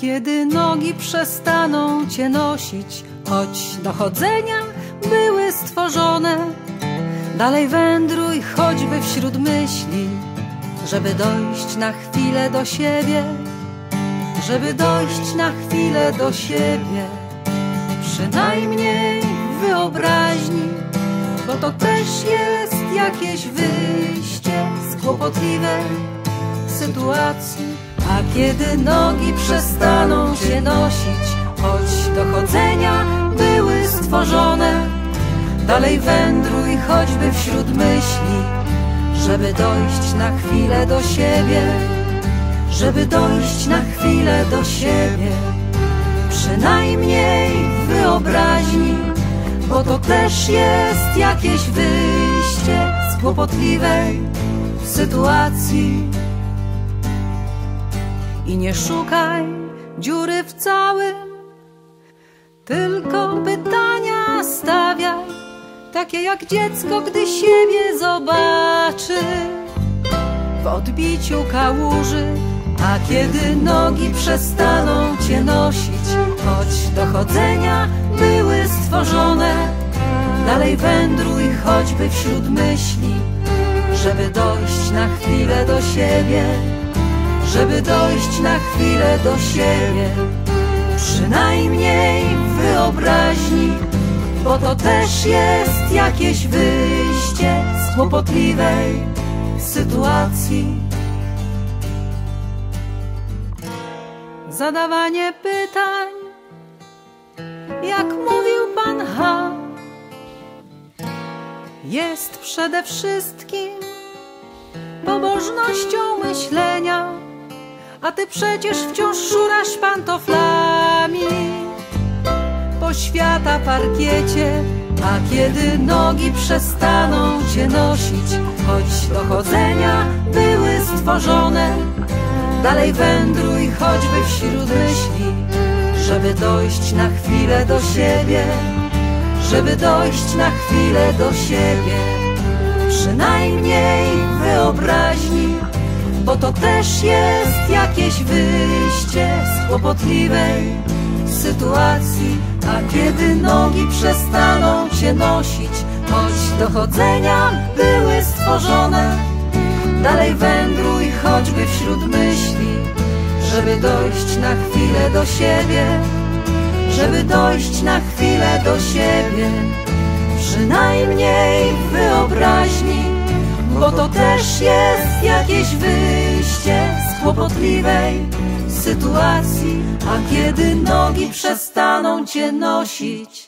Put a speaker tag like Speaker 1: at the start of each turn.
Speaker 1: kiedy nogi przestaną cię nosić, choć do chodzenia były stworzone. Dalej wędruj choćby wśród myśli, żeby dojść na chwilę do siebie, żeby dojść na chwilę do siebie, przynajmniej w wyobraźni, bo to też jest jakieś wyjście z kłopotliwej sytuacji. A kiedy nogi przestaną się nosić, choć do chodzenia były stworzone, dalej wędruj choćby wśród myśli, żeby dojść na chwilę do siebie, żeby dojść na chwilę do siebie, przynajmniej w wyobraźni, bo to też jest jakieś wyjście z kłopotliwej sytuacji. I nie szukaj dziury w całym, tylko pytania stawiaj, takie jak dziecko, gdy siebie zobaczy w odbiciu kałuży. A kiedy nogi przestaną cię nosić, choć do chodzenia były stworzone, dalej wędruj choćby wśród myśli, żeby dojść na chwilę do siebie żeby dojść na chwilę do siebie, przynajmniej w wyobraźni, bo to też jest jakieś wyjście z kłopotliwej sytuacji. Zadawanie pytań, jak mówił pan H, jest przede wszystkim pobożnością myślenia a ty przecież wciąż szurasz pantoflami. Po świata parkiecie, a kiedy nogi przestaną cię nosić, choć do chodzenia były stworzone, dalej wędruj choćby wśród myśli, żeby dojść na chwilę do siebie, żeby dojść na chwilę do siebie, przynajmniej wyobraźni bo to też jest jakieś wyjście z kłopotliwej sytuacji. A kiedy nogi przestaną cię nosić, choć do chodzenia były stworzone, dalej wędruj choćby wśród myśli, żeby dojść na chwilę do siebie, żeby dojść na chwilę do siebie, przynajmniej w wyobraźni bo to też jest jakieś wyjście z kłopotliwej sytuacji, a kiedy nogi przestaną cię nosić,